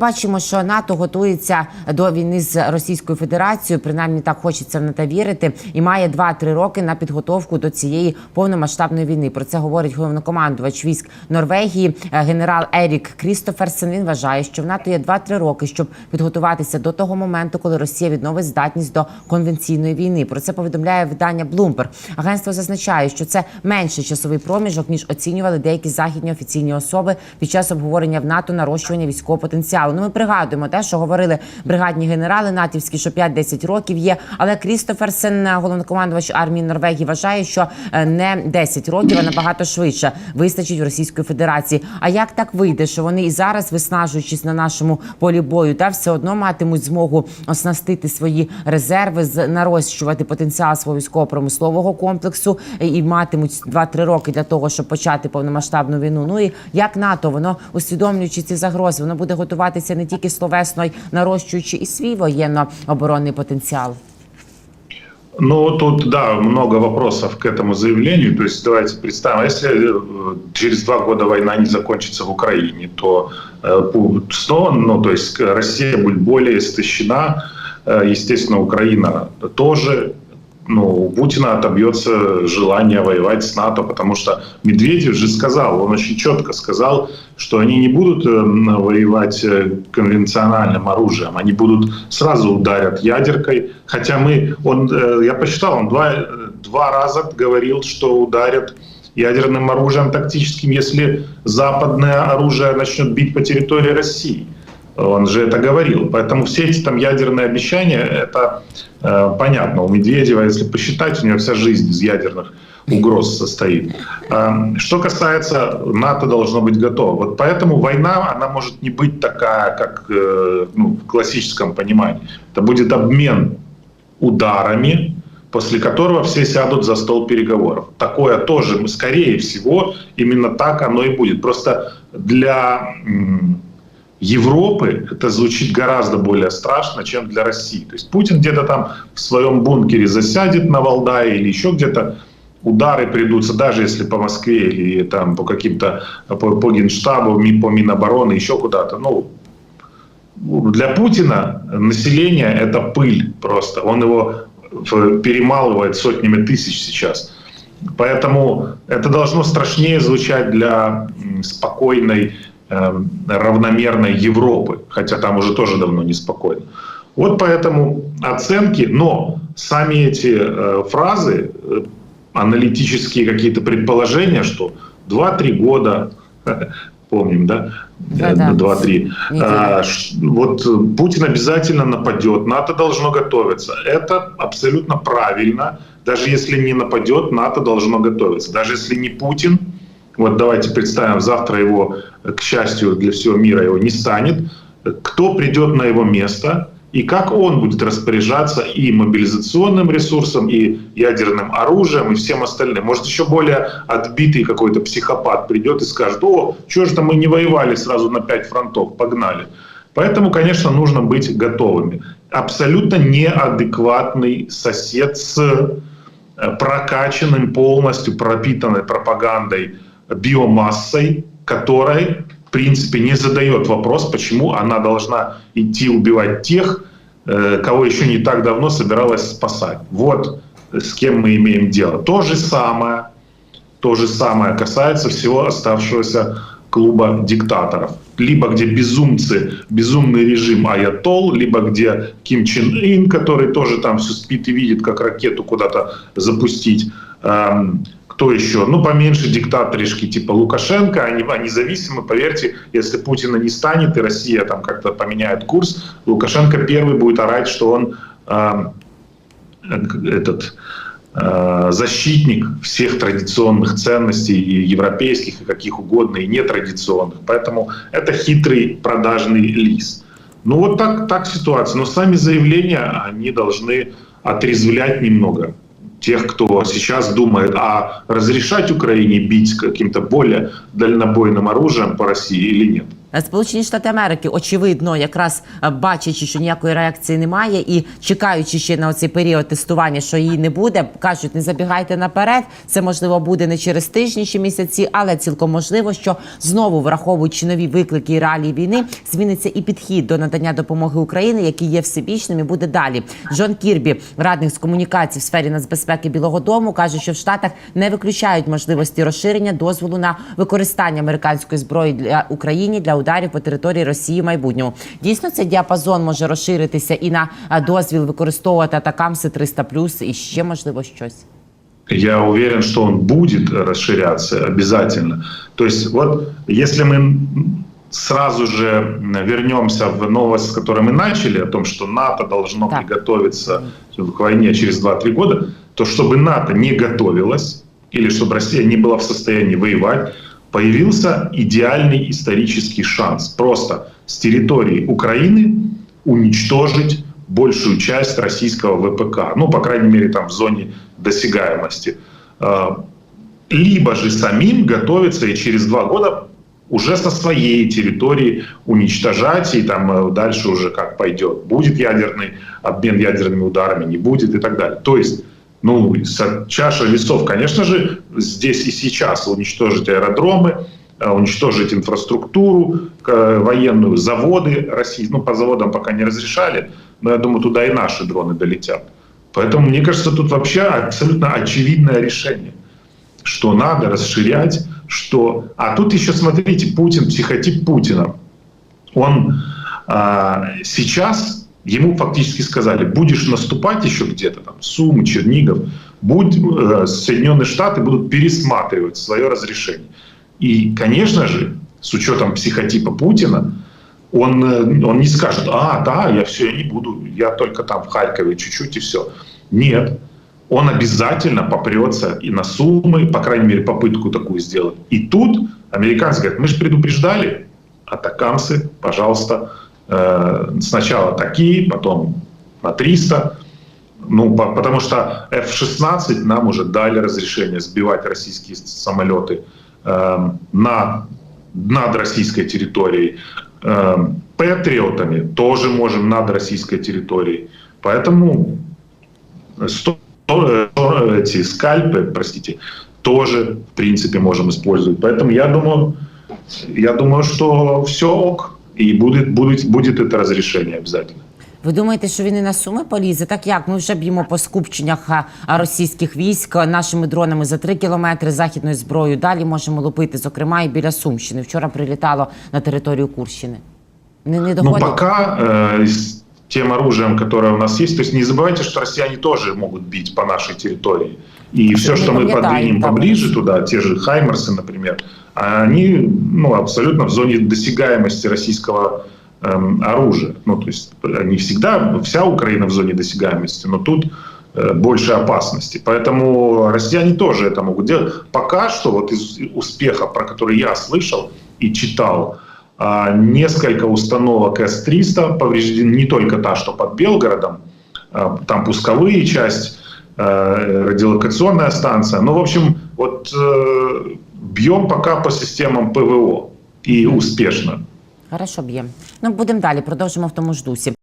Бачимо, що НАТО готується до війни з Російською Федерацією. Принаймні так хочеться в НАТО вірити, і має 2-3 роки на підготовку до цієї повномасштабної війни. Про це говорить головнокомандувач військ Норвегії, е, генерал Ерік Крістоферсен. Він вважає, що в НАТО є 2-3 роки, щоб підготуватися до того моменту, коли Росія відновить здатність до конвенційної війни. Про це повідомляє видання Bloomberg. Агентство зазначає, що це менший часовий проміжок ніж оцінювали деякі західні офіційні особи під час обговорення в НАТО нарощування військового потенціалу. Ну, ми пригадуємо те, що говорили бригадні генерали натівські, що 5-10 років є. Але Крістоферсен, головнокомандувач армії Норвегії, вважає, що е, не 10 років, а набагато швидше вистачить в Російської Федерації. А як так вийде, що вони і зараз, виснажуючись на нашому полі бою, та все одно матимуть змогу оснастити свої резерви, нарощувати потенціал свого військово-промислового комплексу е, і матимуть 2-3 роки для того, щоб почати повномасштабну війну. Ну і як НАТО, воно усвідомлюючи ці загрози, воно буде готуватися не тільки словесно, й нарощуючи і свій воєнно-оборонний потенціал. Ну, тут, да, много вопросов к этому заявлению. То есть, давайте представим, если э, через два года война не закончится в Украине, то э, пу- снова, ну, то есть э, Россия будет более истощена, Э, естественно, Украина тоже. Ну, у Путина отобьется желание воевать с НАТО, потому что Медведев же сказал, он очень четко сказал, что они не будут э, воевать э, конвенциональным оружием, они будут сразу ударят ядеркой. Хотя мы, он, э, я посчитал, он два, два раза говорил, что ударят ядерным оружием тактическим, если западное оружие начнет бить по территории России. Он же это говорил. Поэтому все эти там ядерные обещания, это э, понятно. У Медведева, если посчитать, у него вся жизнь из ядерных угроз состоит. Э, Что касается НАТО, должно быть готово. Вот поэтому война, она может не быть такая, как э, ну, в классическом понимании. Это будет обмен ударами, после которого все сядут за стол переговоров. Такое тоже, скорее всего, именно так оно и будет. Просто для Европы это звучит гораздо более страшно, чем для России. То есть Путин где-то там в своем бункере засядет на Валдае или еще где-то, удары придутся, даже если по Москве или там по каким-то, по, по Генштабу, по Минобороны, еще куда-то. Ну, для Путина население – это пыль просто. Он его перемалывает сотнями тысяч сейчас. Поэтому это должно страшнее звучать для спокойной, равномерной Европы, хотя там уже тоже давно неспокойно. Вот поэтому оценки, но сами эти э, фразы, э, аналитические какие-то предположения, что 2-3 года, помним, да? Да-да. Э, 2-3. Неделю. А, ш- Вот э, Путин обязательно нападет, НАТО должно готовиться. Это абсолютно правильно. Даже если не нападет, НАТО должно готовиться. Даже если не Путин, вот давайте представим, завтра его, э, к счастью для всего мира, его не станет. Кто придет на его место и как он будет распоряжаться и мобилизационным ресурсом, и ядерным оружием, и всем остальным. Может, еще более отбитый какой-то психопат придет и скажет, о, что же там мы не воевали сразу на пять фронтов, погнали. Поэтому, конечно, нужно быть готовыми. Абсолютно неадекватный сосед с э, прокачанным, полностью пропитанной пропагандой биомассой, которой, в принципе, не задает вопрос, почему она должна идти убивать тех, э, кого еще не так давно собиралась спасать. Вот с кем мы имеем дело. То же самое, то же самое касается всего оставшегося клуба диктаторов. Либо где безумцы, безумный режим Аятол, либо где Ким Чен Ын, который тоже там все спит и видит, как ракету куда-то запустить. Кто еще? Ну, поменьше диктаторишки типа Лукашенко, они, они зависимы, поверьте, если Путина не станет и Россия там как-то поменяет курс, Лукашенко первый будет орать, что он э, этот э, защитник всех традиционных ценностей, и европейских, и каких угодно, и нетрадиционных. Поэтому это хитрый продажный лис. Ну вот так, так ситуация. Но сами заявления, они должны отрезвлять немного тех, кто сейчас думает, а разрешать Украине бить каким-то более дальнобойным оружием по России или нет. Е, Сполучені Штати Америки, очевидно, якраз е, бачачи, що ніякої реакції немає, і чекаючи ще на цей період тестування, що її не буде, кажуть, не забігайте наперед. Це можливо буде не через тижні чи місяці, але цілком можливо, що знову враховуючи нові виклики і реалії війни, зміниться і підхід до надання допомоги Україні, який є всебічним і буде далі. Джон Кірбі, радник з комунікацій в сфері нацбезпеки Білого Дому, каже, що в Штатах не виключають можливості розширення дозволу на використання американської зброї для Україні для ударів по території Росії в майбутньому. Дійсно, цей діапазон може розширитися і на а, дозвіл використовувати атакамси 300 і ще можливо щось. Я уверен, что он будет расширяться обязательно. То есть вот если мы сразу же вернемся в новость, с которой мы начали, о том, что НАТО должно Так. приготовиться к войне через 2-3 года, то чтобы НАТО не готовилось, или чтобы Россия не была в состоянии воевать, появился идеальный исторический шанс просто с территории Украины уничтожить большую часть российского ВПК. Ну, по крайней мере, там в зоне досягаемости. А, Либо же самим готовиться и через два года уже со своей территории уничтожать, и там э, дальше уже как пойдет. Будет ядерный обмен ядерными ударами, не будет и так далее. То есть, ну, чаша весов, конечно же, здесь и сейчас уничтожить аэродромы, э, уничтожить инфраструктуру к- военную, заводы России. Ну, по заводам пока не разрешали, но я думаю, туда и наши дроны долетят. Поэтому, мне кажется, тут вообще абсолютно очевидное решение что надо расширять, что... А тут еще, смотрите, Путин, психотип Путина. Он а, сейчас, ему фактически сказали, будешь наступать еще где-то, там, Сум, Чернигов, будь, э, Соединенные Штаты будут пересматривать свое разрешение. И, конечно же, с учетом психотипа Путина, он, э, он не скажет, а, да, я все, я не буду, я только там в Харькове чуть-чуть и все. Нет, он обязательно попрется и на суммы, по крайней мере, попытку такую сделать. И тут американцы говорят, мы же предупреждали, атакамсы, пожалуйста, сначала такие, потом на 300, ну, по- потому что F-16 нам уже дали разрешение сбивать российские самолеты э, на, над российской территорией. Э, Патриотами тоже можем над российской территорией. Поэтому сто- э, эти скальпы, простите, тоже, в принципе, можем использовать. Поэтому я думаю, я думаю, что все ок, и будет, будет, будет это разрешение обязательно. Ви думаєте, що він і на суми полізе? Так як ми вже б'ємо по скупченнях російських військ нашими дронами за три кілометри західною зброєю. Далі можемо лупити, зокрема, і біля Сумщини. Вчора прилітало на територію Курщини. Не, не Ну, доходить. пока э, с тем оружием, которое у нас есть, то есть не забывайте, что россияне тоже могут бить по нашей территории. И все, мы что мы подвинем поближе туда, те же Хаймерсы, например, они ну, абсолютно в зоне досягаемости российского эм, оружия. Ну, то есть не всегда, вся Украина в зоне досягаемости, но тут э, больше опасности. Поэтому россияне тоже это могут делать. Пока что вот из успеха, про который я слышал и читал, несколько установок С-300 повреждены, не только та, что под Белгородом, а, там пусковые часть, э, радиолокационная станция. Ну, в общем, вот э, бьем пока по системам ПВО и успешно. Хорошо б'ємо. Ну будемо далі. Продовжимо в тому ж дусі.